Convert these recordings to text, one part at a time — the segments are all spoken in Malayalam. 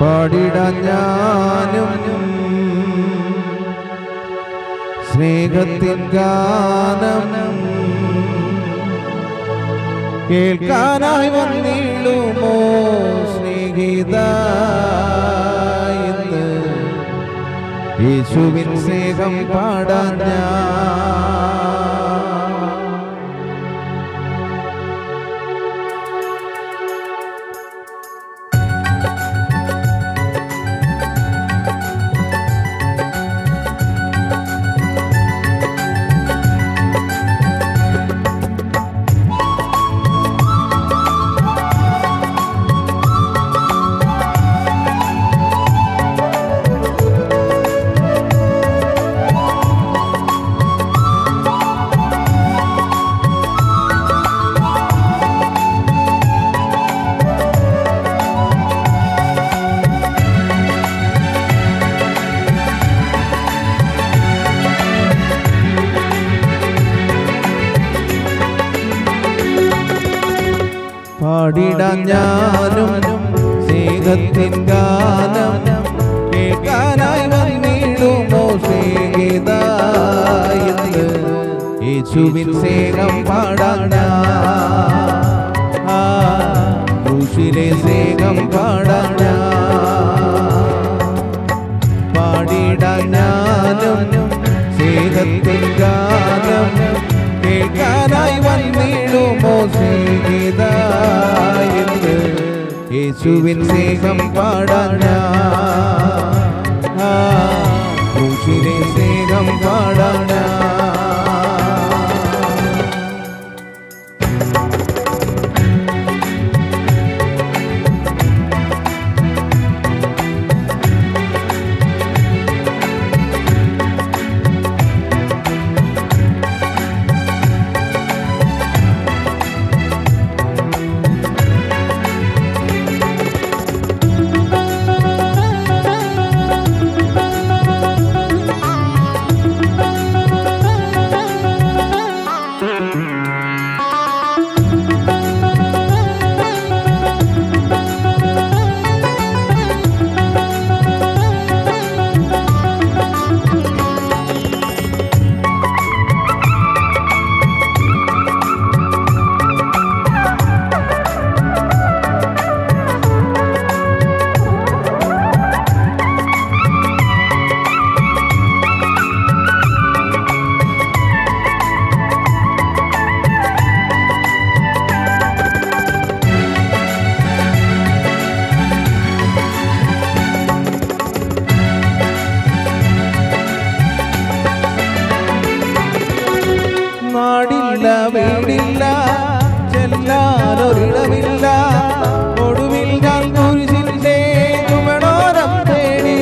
പാടിടാൻ ഞാനും സ്നേഹത്തിൻ ഗാനം കേൾക്കാനായി വന്നിടുമോ സ്നേഹിത ഇന്ന്? യേശുവിൻ സ്നേഹം പാടാൻ ഞാൻ പാടിടാൻ ഞാനും സ്നേഹത്തിൻ ഗാനം കേൾക്കാനായി വന്നിടുമോ സ്നേഹിത ഇന്ന് യേശുവിൻ സ്നേഹം. ആ ക്രൂശിലെ സ്നേഹം പാടാന ഞാനും സ്നേഹത്തിൻ യേശുവിൻ സ്നേഹം പാടാൻ വീടില്ല ചെല്ലാനൊരിടമില്ല. ഒടുവിൽ ഞാൻ കുരിശിന്റെ ചുവടോരം തേടി.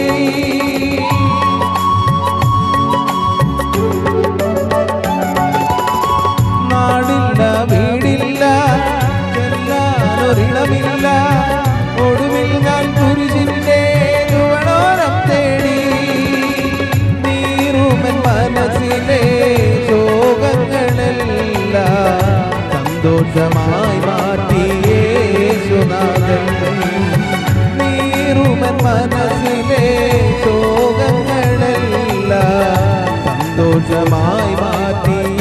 നാടില്ല വീടില്ല ചെല്ലാനൊരിടമില്ല. ഒടുവിൽ ഞാൻ കുരിശിന്റെ മനസ്സിലെ ശോകങ്ങളെല്ലാം സന്തോഷമായി യേശുനാമം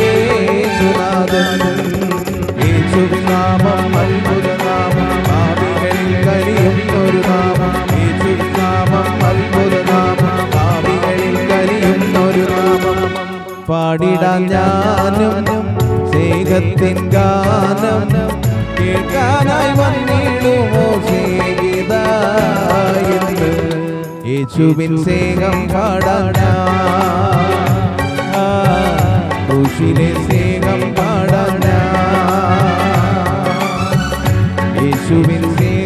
നാമം യേശുനാമം നാമം. ഞാനും സ്നേഹത്തിൻ ഗാനം കേൾക്കാനായി വന്നിടുമോ യേശുവിൻ സ്നേഹം. ആ, ക്രൂശിലെ സ്നേഹം പാടാൻ യേശുവിൻ സ്നേഹം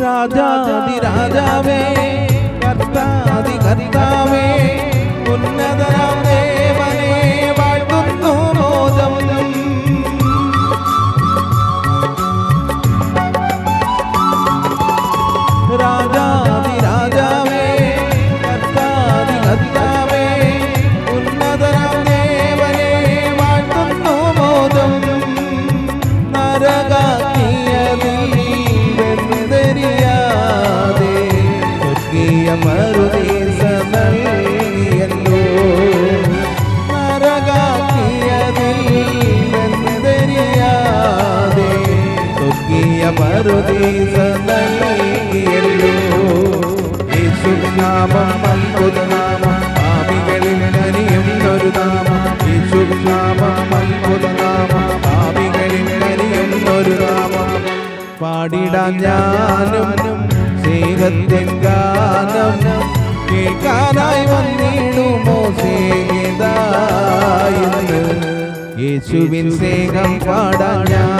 राजा आदि राजा वे कर्ता आदि कर्ता वे उन्नत राम देवने वाल्तुंतु मोदम। राजा आदि राजा वे कर्ता आदि कर्ता वे उन्नत राम देवने वाल्तुंतु मोदम। नरगा നാമം പാടിടാൻ ഞാനും ഗാനം കേൾക്കാനായി വന്നിടുമോ യേശുവിൻ സ്നേഹം പാടാൻ ഞാൻ